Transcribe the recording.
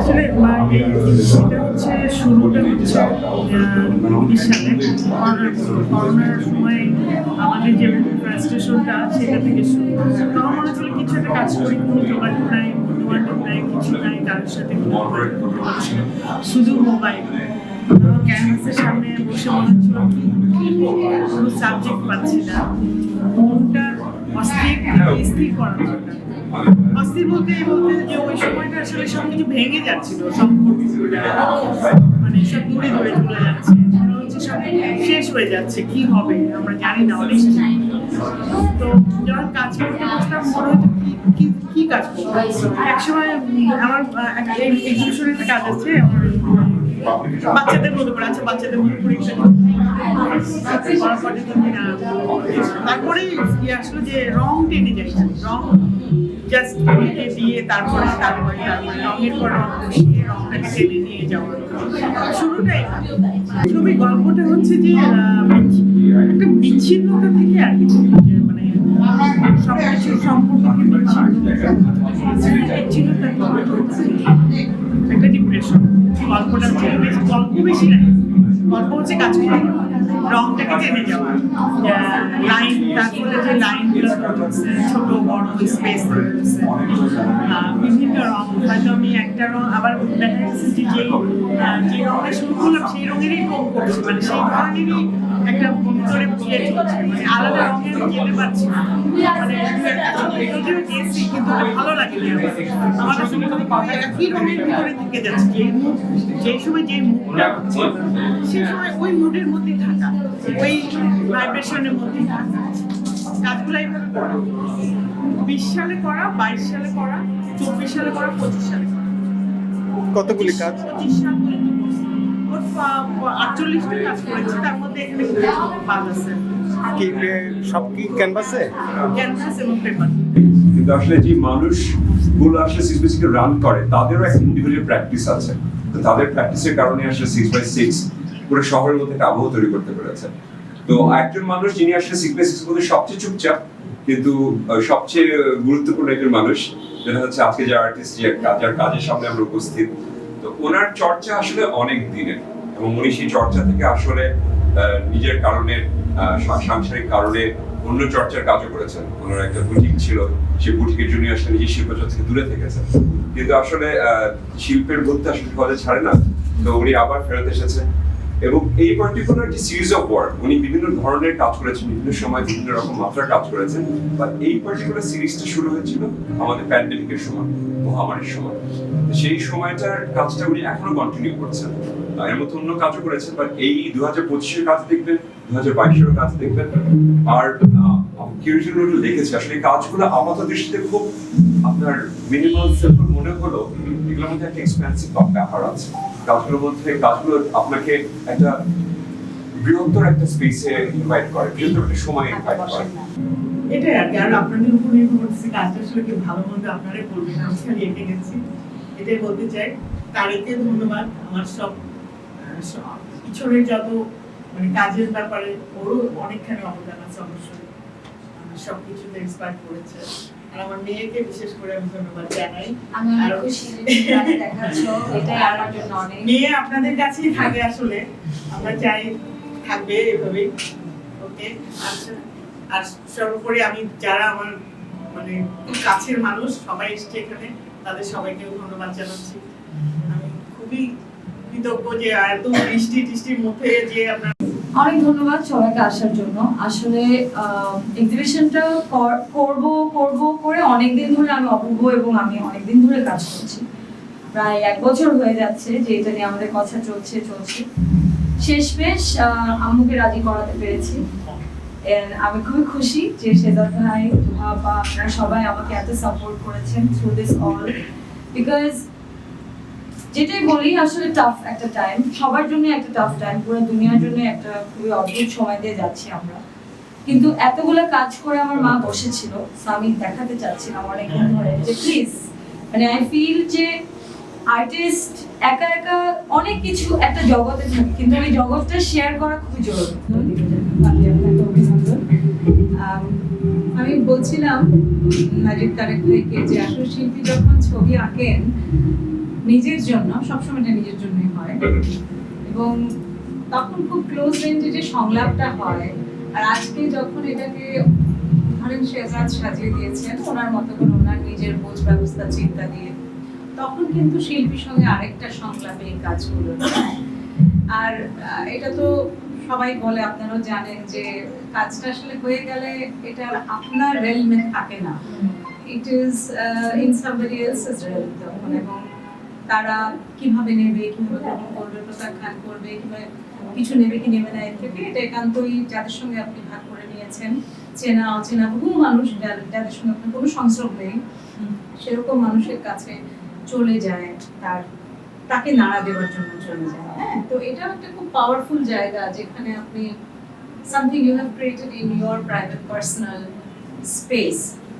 আসলে এটা হচ্ছে শুরুটা হচ্ছে করোনার সময় আমাদের যে ফ্রাস্ট্রেশনটা সেটা থেকে শুরু মনে হচ্ছিল কিছু একটা কাজ করি, কোনো যোগাযোগ নাই বান্ধব নাই, কিছু নাই, কারোর সাথে যোগাযোগ। শুধু মোবাইল ক্যানভাসের সামনে বসে মনে হচ্ছিল কোনো সাবজেক্ট পাচ্ছি না। মনটা অস্থির স্থির করার দরকার অস্থির বলতে বলতে যে ওই সময়টা আসলে সব কিছু ভেঙে যাচ্ছিল মানে সব দূরে দূরে চলে যাচ্ছে। সব শেষ হয়ে যাচ্ছে কি হবে আমরা জানি না অনেক। তো যখন কাজ করতে বসলাম মনে হতো কি কি কাজ করব? একসময় আমার এক্সিবিশনের একটা কাজ আছে বাচ্চাদের মতো করে আচ্ছা বাচ্চাদের মতো করে একটা করার পরে তো আমি, আহ, তারপরে আসলো যে রং টেনে যাই রং জাস্ট দিয়ে দিয়ে তারপরে তারপরে তারপরে রঙের পর রং বসিয়ে রংটাকে টেনে নিয়ে যাওয়া শুরুটাই ছবি গল্পটা হচ্ছে যে একটা বিচ্ছিন্নতা থেকে আর কি মানে সব কিছুর সম্পর্ককে বিচ্ছিন্ন বিচ্ছিন্নতা একটা ডিপ্রেশন গল্পটা গল্প বেশি নাই গল্প হচ্ছে কাজ করে। রংটাকে টেনে যাওয়া লাইন তারপরে যে লাইনগুলো ছোট, বড় স্পেস বিভিন্ন রং। হয়তো আমি একটা রং আবার দেখা যাচ্ছে যে যে যে রঙটা শুরু করলাম, সেই রঙেরই কম করছি। মানে সেই ধরনেরই একটা ভিতরে ইয়ে চলছে। মানে আলাদা রঙের যেতে পারছি মানে কিন্তু ভালো লাগে আমার কাছে। একই রঙের ভিতরে থেকে যাচ্ছে। যে যেই সময় যে মুডটা হচ্ছে সেই সময় ওই মুডের মধ্যে থাকা ওই ভাইব্রেশনের মধ্যে থাকা। কাজগুলো এইভাবে করা। বিশ সালে করা বাইশ সালে করা চব্বিশ সালে করা পঁচিশ সালে করা। কতগুলি কাজ? পঁচিশ সাল আটচল্লিশটা কাজ করেছি তার মধ্যে এখানে বাদ আছে। কি সব কি ক্যানভাসে ক্যানভাস এবং পেপার কিন্তু আসলে যে মানুষগুলো আসলে সিক্স বাই রান করে, তাদেরও একটা ইন্ডিভিজুয়াল প্র্যাকটিস আছে। তো তাদের প্র্যাকটিসের কারণে আসলে সিক্স বাই সিক্স পুরো শহরের মধ্যে একটা আবহ তৈরি করতে পেরেছে। তো একজন মানুষ যিনি আসলে সিক্স বাই সিক্স মধ্যে সবচেয়ে চুপচাপ, কিন্তু সবচেয়ে গুরুত্বপূর্ণ একজন মানুষ যেটা হচ্ছে আজকে যে আর্টিস্ট যে কাজ- যার কাজের সামনে আমরা উপস্থিত। তো ওনার চর্চা আসলে অনেক দিনের এবং উনি সেই চর্চা থেকে আসলে নিজের কারণে সাংসারিক কারণে অন্য চর্চার কাজও করেছেন। ওনার একটা বুটিক ছিল, সেই বুটিকের জন্য আসলে নিজের শিল্পচর্চা থেকে দূরে থেকেছেন। কিন্তু আসলে শিল্পের মধ্যে আসলে সহজে ছাড়ে না, তো উনি আবার ফেরত এসেছেন। এবং এই পার্টিকুলার যে সিরিজ অফ ওয়ার্ক উনি বিভিন্ন ধরনের কাজ করেছেন, বিভিন্ন সময় বিভিন্ন রকম মাত্রার কাজ করেছেন বা এই পার্টিকুলার সিরিজটা শুরু হয়েছিল আমাদের প্যান্ডেমিকের সময়, মহামারীর সময়। সেই সময়টার কাজটা উনি এখনও কন্টিনিউ করছেন। এর মধ্যে অন্য কাজও করেছেন বাট এই দু হাজার পঁচিশের কাজ দেখবেন দু হাজার বাইশের কাজ দেখবেন, আর রোড লিখেছে আসলে এই কাজগুলো আপাত দৃষ্টিতে খুব আপনার মিনিমাল সিম্পল মনে হলো এগুলোর মধ্যে একটা এক্সপেন্সিভ ব্যাপার আছে। কাজগুলোর মধ্যে কাজগুলো আপনাকে একটা বৃহত্তর একটা স্পেসে ইনভাইট করে বৃহত্তর একটা সময় ইনভাইট করে। এটাই আর কি। আর আপনাদের উপর নির্ভর করতেছি কাজটা আসলে কি ভালো মন্দ আপনারাই বলবেন আমি খালি এঁকে গেছি এটাই বলতে চাই। তারেকে ধন্যবাদ। আমার সব পিছনের যত মানে কাজের ব্যাপারে ওরও অনেকখানি অবদান আছে অবশ্যই। ইন্সপায়ার করেছে। আর আমার মেয়েকে বিশেষ করে আমি ধন্যবাদ জানাই। আমি খুশি দেখাচ্ছ। এটাই আমার জন্য অনেক। মেয়ে আপনাদের কাছেই থাকে আসলে। আমরা চাই থাকবে এভাবেই। ওকে? আচ্ছা আর সর্বোপরি আমি যারা আমার মানে খুব কাছের মানুষ সবাই এসছে এখানে তাদের সবাইকে ধন্যবাদ জানাচ্ছি। আমি খুবই কৃতজ্ঞ যে এত বৃষ্টি টিষ্টির মধ্যে যে আপনার অনেক ধন্যবাদ সবাইকে আসার জন্য। আসলে এক্সিবিশনটা করব করব করে অনেক দিন ধরে আমি অপূর্ব এবং আমি অনেক দিন ধরে কাজ করছি। প্রায় এক বছর হয়ে যাচ্ছে যে এটা নিয়ে আমাদের কথা চলছে চলছে। শেষমেশ আম্মুকে রাজি করাতে পেরেছি। আমি খুবই খুশি যে সেজাদ ভাই বা আপনারা সবাই আমাকে এত সাপোর্ট করেছেন থ্রু দিস অল বিকজ যেটাই বলি, আসলে টাফ একটা টাইম সবার জন্য একটা টাফ টাইম পুরো দুনিয়ার জন্য একটা খুবই অদ্ভুত সময় দিয়ে যাচ্ছি আমরা। কিন্তু এতগুলো কাজ করে আমার মা বসেছিল আমি দেখাতে চাচ্ছিলাম অনেকদিন ধরে। যে প্লিজ মানে আই ফিল যে আর্টিস্ট একা একা অনেক কিছু একটা জগতে থাকে, কিন্তু ওই জগৎটা শেয়ার করা খুবই জরুরি। আমি বলছিলাম নাজির তারেক ভাইকে যে আসলে শিল্পী যখন ছবি আঁকেন নিজের জন্য সবসময় এটা নিজের জন্যই হয়। এবং তখন খুব ক্লোজ রেঞ্জে যে সংলাপটা হয় আর আজকে যখন এটাকে ধরেন শেহজাদ সাজিয়ে দিয়েছেন ওনার মতো করে ওনার নিজের বোঝ ব্যবস্থা চিন্তা দিয়ে তখন কিন্তু শিল্পীর সঙ্গে আরেকটা সংলাপে এই কাজগুলো আর এটা তো সবাই বলে আপনারাও জানেন যে কাজটা আসলে হয়ে গেলে এটা আপনার রেলমে থাকে না। It is in somebody else's realm তখন এবং তারা কীভাবে নেবে, কীভাবে গ্রহণ করবে করবে, কীভাবে কিছু নেবে কি নেবে না এর থেকে, এটা একান্তই যাদের সঙ্গে আপনি ভাগ করে নিয়েছেন, চেনা, অচেনা বহু মানুষ যাদের সঙ্গে আপনার কোনো সংস্রব নেই, সেরকম মানুষের কাছে চলে যায়, তার, তাকে নাড়া দেওয়ার জন্য চলে যায় হ্যাঁ? তো এটা একটা খুব পাওয়ারফুল জায়গা যেখানে আপনি something you have created in your private personal space